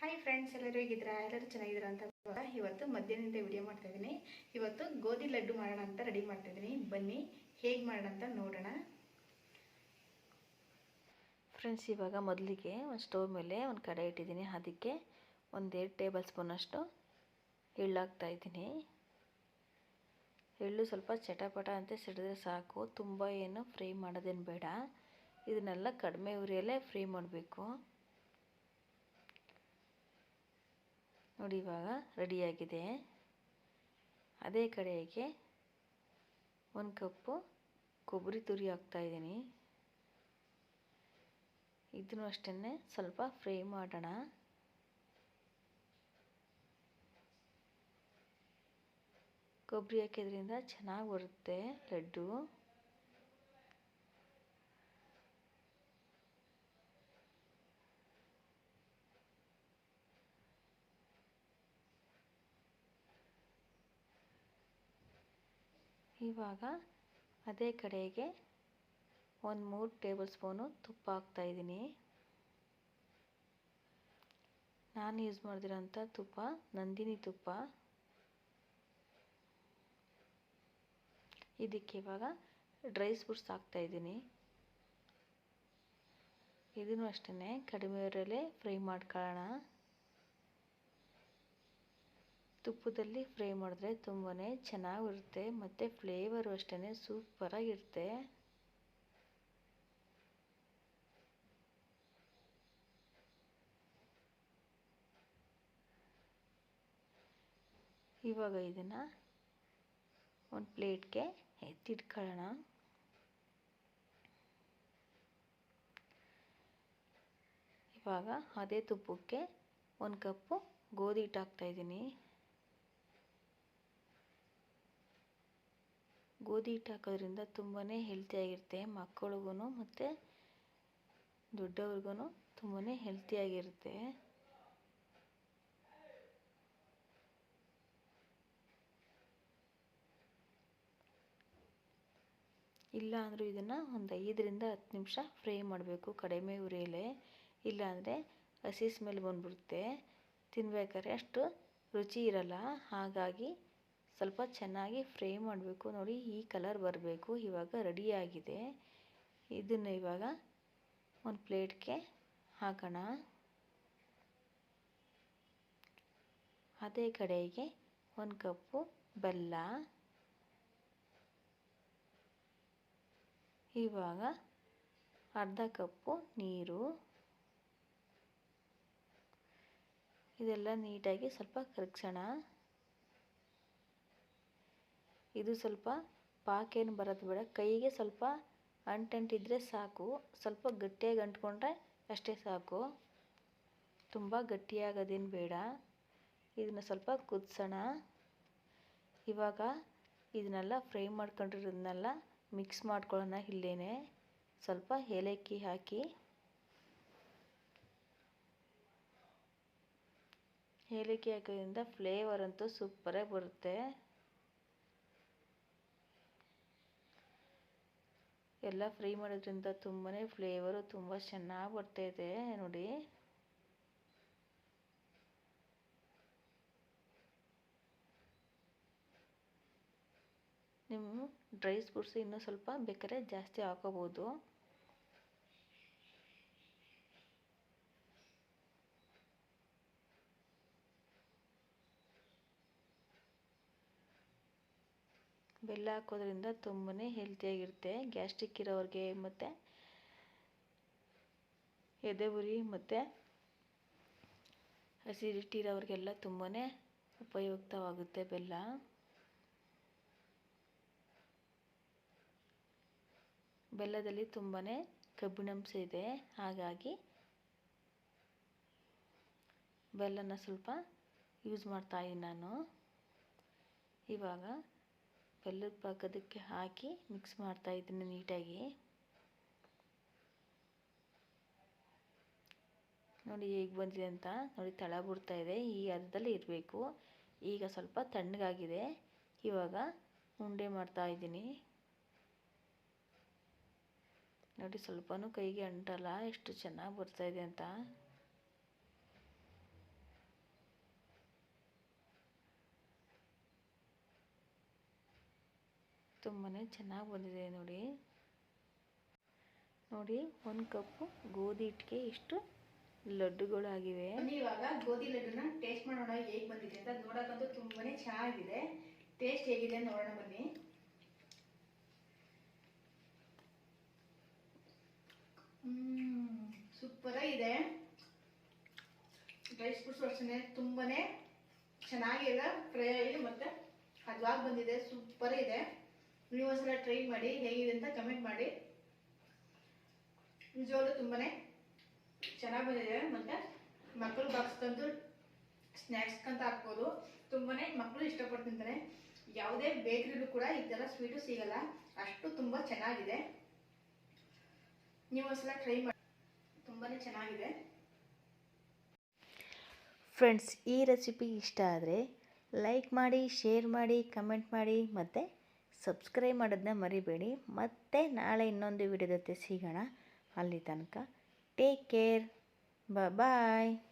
Hi friends ಎಲ್ಲರೂ ಹೇಗಿದ್ದೀರಾ? ಎಲ್ಲರೂ ಚೆನ್ನಾಗಿದ್ದೀರಾ ಅಂತ ಇವತ್ತು ಮಧ್ಯಾಹ್ನದಿಂದ ವಿಡಿಯೋ ಮಾಡ್ತಾ ಇದ್ದೀನಿ. ಇವತ್ತು ಗೋಧಿ ಲಡ್ಡು ಮಾಡೋಣ ಅಂತ ರೆಡಿ ಮಾಡ್ತಾ ಇದ್ದೀನಿ. ಬನ್ನಿ, ಹೇಗೆ ಮಾಡೋಣ ಅಂತ ನೋಡೋಣ. ಫ್ರೆಂಡ್ಸ್ ಇವಾಗ ಮೊದಲಿಗೆ ಒಂದು ಸ್ಟವ್ ಮೇಲೆ ಒಂದು ಕಡೆ ಇಟ್ಟಿದ್ದೀನಿ. ಅದಕ್ಕೆ ಒಂದೆರಡು ಟೇಬಲ್ ಸ್ಪೂನಷ್ಟು ಎಳ್ಳು ಹಾಕ್ತಾ ಇದ್ದೀನಿ. ಎಳ್ಳು ಸ್ವಲ್ಪ ಚಟಪಟ ಅಂತ ಸಿಡಿದ್ರೆ ಸಾಕು. ತುಂಬ ಏನು ಫ್ರೈ ಮಾಡೋದೇನು ಬೇಡ. ಇದನ್ನೆಲ್ಲ ಕಡಿಮೆ ಉರಿಯಲ್ಲೇ ಫ್ರೈ ಮಾಡಬೇಕು. ನೋಡಿ ಇವಾಗ ರೆಡಿಯಾಗಿದೆ ಅದೇ ಕಡೆಗೆ ಒಂದು ಕಪ್ಪು ಕೊಬ್ಬರಿ ತುರಿ ಹಾಕ್ತಾಯಿದ್ದೀನಿ ಇದನ್ನು ಅಷ್ಟೇ ಸ್ವಲ್ಪ ಫ್ರೈ ಮಾಡೋಣ. ಕೊಬ್ಬರಿ ಹಾಕಿದ್ರಿಂದ ಚೆನ್ನಾಗಿ ಬರುತ್ತೆ ಲಡ್ಡು. ಇವಾಗ ಅದೇ ಕಡೆಗೆ ಒಂದು ಮೂರು ಟೇಬಲ್ ಸ್ಪೂನು ತುಪ್ಪ ಹಾಕ್ತಾಯಿದ್ದೀನಿ ನಾನು ಯೂಸ್ ಮಾಡಿದಿರೋಂಥ ತುಪ್ಪ, ನಂದಿನಿ ತುಪ್ಪ. ಇದಕ್ಕೆ ಇವಾಗ ಡ್ರೈ ಫ್ರೂಟ್ಸ್ ಹಾಕ್ತಾಯಿದ್ದೀನಿ ಇದನ್ನು ಅಷ್ಟೇ ಕಡಿಮೆ ಇದರಲ್ಲೇ ಫ್ರೈ ಮಾಡ್ಕೊಳ್ಳೋಣ. ತುಪ್ಪದಲ್ಲಿ ಫ್ರೈ ಮಾಡಿದ್ರೆ ತುಂಬಾ ಚೆನ್ನಾಗಿರುತ್ತೆ, ಮತ್ತು ಫ್ಲೇವರು ಅಷ್ಟೇ ಸೂಪರಾಗಿರುತ್ತೆ ಇವಾಗ ಇದನ್ನು ಒಂದು ಪ್ಲೇಟ್ಗೆ ಎತ್ತಿಟ್ಕೊಳ್ಳೋಣ. ಇವಾಗ ಅದೇ ತುಪ್ಪಕ್ಕೆ ಒಂದು ಕಪ್ಪು ಗೋಧಿ ಹಿಟ್ಟು ಹಾಕ್ತಾಯಿದ್ದೀನಿ ಗೋಧಿ ಹಿಟ್ಟು ಹಾಕೋದ್ರಿಂದ ತುಂಬಾ ಹೆಲ್ತಿಯಾಗಿರುತ್ತೆ ಮಕ್ಕಳಿಗೂ ಮತ್ತು ದೊಡ್ಡವ್ರಿಗೂ ತುಂಬಾ ಹೆಲ್ತಿಯಾಗಿರುತ್ತೆ ಇಲ್ಲ ಅಂದರೂ ಇದನ್ನು ಒಂದು ಐದರಿಂದ ಹತ್ತು ನಿಮಿಷ ಫ್ರೈ ಮಾಡಬೇಕು ಕಡಿಮೆ ಉರಿಯಲ್ಲೇ ಇಲ್ಲಾಂದರೆ ಹಸಿ ಸ್ಮೆಲ್ ಬಂದ್ಬಿಡುತ್ತೆ. ತಿನ್ಬೇಕಾದ್ರೆ ಅಷ್ಟು ರುಚಿ ಇರಲ್ಲ. ಹಾಗಾಗಿ ಸ್ವಲ್ಪ ಚೆನ್ನಾಗಿ ಫ್ರೈ ಮಾಡಬೇಕು. ನೋಡಿ, ಈ ಕಲರ್ ಬರಬೇಕು. ಇವಾಗ ರೆಡಿಯಾಗಿದೆ ಇದನ್ನು ಇವಾಗ ಒಂದು ಪ್ಲೇಟ್ಗೆ ಹಾಕೋಣ. ಅದೇ ಕಡೆಗೆ ಒಂದು ಕಪ್ಪು ಬೆಲ್ಲ. ಇವಾಗ ಅರ್ಧ ಕಪ್ಪು ನೀರು. ಇದೆಲ್ಲ ನೀಟಾಗಿ ಸ್ವಲ್ಪ ಕರಗಿಸೋಣ. ಇದು ಸ್ವಲ್ಪ ಪಾಕೇನು ಬರೋದು ಬೇಡ. ಕೈಗೆ ಸ್ವಲ್ಪ ಅಂಟಂಟಿದ್ರೆ ಸಾಕು. ಸ್ವಲ್ಪ ಗಟ್ಟಿಯಾಗಿ ಅಂಟ್ಕೊಂಡ್ರೆ ಅಷ್ಟೇ ಸಾಕು. ತುಂಬ ಗಟ್ಟಿಯಾಗೋದೇನು ಬೇಡ. ಇದನ್ನು ಸ್ವಲ್ಪ ಕುದಿಸೋಣ. ಇವಾಗ ಇದನ್ನೆಲ್ಲ ಫ್ರೈ ಮಾಡ್ಕೊಂಡಿರೋದನ್ನೆಲ್ಲ ಮಿಕ್ಸ್ ಮಾಡ್ಕೊಳ್ಳೋಣ ಇಲ್ಲೇ ಸ್ವಲ್ಪ ಏಲಕ್ಕಿ ಹಾಕಿ. ಏಲಕ್ಕಿ ಹಾಕೋದ್ರಿಂದ ಫ್ಲೇವರ್ ಅಂತೂ ಸೂಪರಾಗಿ ಬರುತ್ತೆ. ಎಲ್ಲ ಫ್ರೈ ಮಾಡೋದ್ರಿಂದ ತುಂಬಾ ಫ್ಲೇವರು ತುಂಬ ಚೆನ್ನಾಗಿ ಬರ್ತಾಯಿದೆ ನೋಡಿ. ನೀವು ಡ್ರೈ ಫ್ರೂಟ್ಸ್ ಇನ್ನೂ ಸ್ವಲ್ಪ ಬೇಕಾದ್ರೆ ಜಾಸ್ತಿ ಹಾಕೋಬೋದು. ಬೆಲ್ಲ ಹಾಕೋದ್ರಿಂದ ತುಂಬಾ ಹೆಲ್ತಿಯಾಗಿರುತ್ತೆ ಗ್ಯಾಸ್ಟ್ರಿಕ್ ಇರೋರಿಗೆ ಮತ್ತು ಎದೆ ಉರಿ ಮತ್ತು ಅಸಿಡಿಟಿ ಇರೋರಿಗೆಲ್ಲ ತುಂಬಾ ಉಪಯುಕ್ತವಾಗುತ್ತೆ ಬೆಲ್ಲ. ಬೆಲ್ಲದಲ್ಲಿ ತುಂಬಾ ಕಬ್ಬಿಣಾಂಶ ಇದೆ. ಹಾಗಾಗಿ ಬೆಲ್ಲನ ಸ್ವಲ್ಪ ಯೂಸ್ ಮಾಡ್ತಾಯಿದ್ದೀನಿ ನಾನು. ಇವಾಗ ಬೆಲ್ಲದ ಪಾಕದಕ್ಕೆ ಹಾಕಿ ಮಿಕ್ಸ್ ಮಾಡ್ತಾ ಇದ್ದೀನಿ ನೀಟಾಗಿ. ನೋಡಿ ಹೇಗೆ ಬಂದಿದೆ ಅಂತ. ನೋಡಿ ತಳ ಬಿಡ್ತಾ ಇದೆ. ಈ ಅರ್ಧದಲ್ಲಿ ಇರಬೇಕು. ಈಗ ಸ್ವಲ್ಪ ತಣ್ಣಗಾಗಿದೆ. ಇವಾಗ ಉಂಡೆ ಮಾಡ್ತಾ ಇದ್ದೀನಿ. ನೋಡಿ ಸ್ವಲ್ಪನೂ ಕೈಗೆ ಅಂಟಲ್ಲ. ಎಷ್ಟು ಚೆನ್ನಾಗಿ ಬರ್ತಾಯಿದೆ ಅಂತ. ತುಂಬಾ ಚೆನ್ನಾಗಿ ಬಂದಿದೆ ನೋಡಿ. ನೋಡಿ, ಒಂದು ಕಪ್ಪು ಗೋಧಿ ಹಿಟ್ಟಿಗೆ ಇಷ್ಟು ಲಡ್ಡುಗಳಾಗಿವೆ. ಇವಾಗ ಗೋಧಿ ಲಡ್ಡುನ ಟೇಸ್ಟ್ ಮಾಡೋಣ, ಹೇಗೆ ಬಂದಿದೆ ಅಂತ ನೋಡೋಕ್ಕಂತೂ ತುಂಬಾನೇ ಚೆನ್ನಾಗಿದೆ. ಟೇಸ್ಟ್ ಹೇಗಿದೆ ನೋಡೋಣ ಬನ್ನಿ. ಸೂಪರ್ ಇದೆ ಡ್ರೈ ಫ್ರೂಟ್ಸ್ ಅಷ್ಟೇ ತುಂಬಾನೇ ಚೆನ್ನಾಗಿ ಎಲ್ಲ ಫ್ರೈ ಆಗಿ ಮತ್ತೆ ಹದವಾಗಿ ಬಂದಿದೆ ಸೂಪರ್ ಇದೆ ನೀವು ಒಂದ್ಸಲ ಟ್ರೈ ಮಾಡಿ, ಹೇಗಿದೆ ಅಂತ ಕಮೆಂಟ್ ಮಾಡಿ. ನಿಜವಾಗ್ಲೂ ತುಂಬಾನೇ ಚೆನ್ನಾಗಿ ಬಂದಿದೆ. ಮತ್ತೆ ಮಕ್ಕಳು ಬಾಕ್ಸ್ ತಂದು ಸ್ನ್ಯಾಕ್ಸ್ ಅಂತ ಹಾಕ್ಬೋದು. ತುಂಬಾನೇ ಮಕ್ಕಳು ಇಷ್ಟಪಟ್ಟು ತಿಂತಾರೆ. ಯಾವುದೇ ಬೇಕರಿಲೂ ಕೂಡ ಈ ಥರ ಸ್ವೀಟು ಸಿಗಲ್ಲ. ಅಷ್ಟು ತುಂಬ ಚೆನ್ನಾಗಿದೆ. ನೀವು ಒಂದ್ಸಲ ಟ್ರೈ ಮಾಡಿ. ತುಂಬಾನೇ ಚೆನ್ನಾಗಿದೆ. ಫ್ರೆಂಡ್ಸ್ ಈ ರೆಸಿಪಿ ಇಷ್ಟ ಆದರೆ ಲೈಕ್ ಮಾಡಿ ಶೇರ್ ಮಾಡಿ ಕಮೆಂಟ್ ಮಾಡಿ, ಮತ್ತು ಸಬ್ಸ್ಕ್ರೈಬ್ ಮಾಡೋದನ್ನ ಮರಿಬೇಡಿ. ಮತ್ತೆ ನಾಳೆ ಇನ್ನೊಂದು ವಿಡಿಯೋ ಜೊತೆ ಸಿಗೋಣ. ಅಲ್ಲಿ ತನಕ ಟೇಕ್ ಕೇರ್ ಬಾಯ್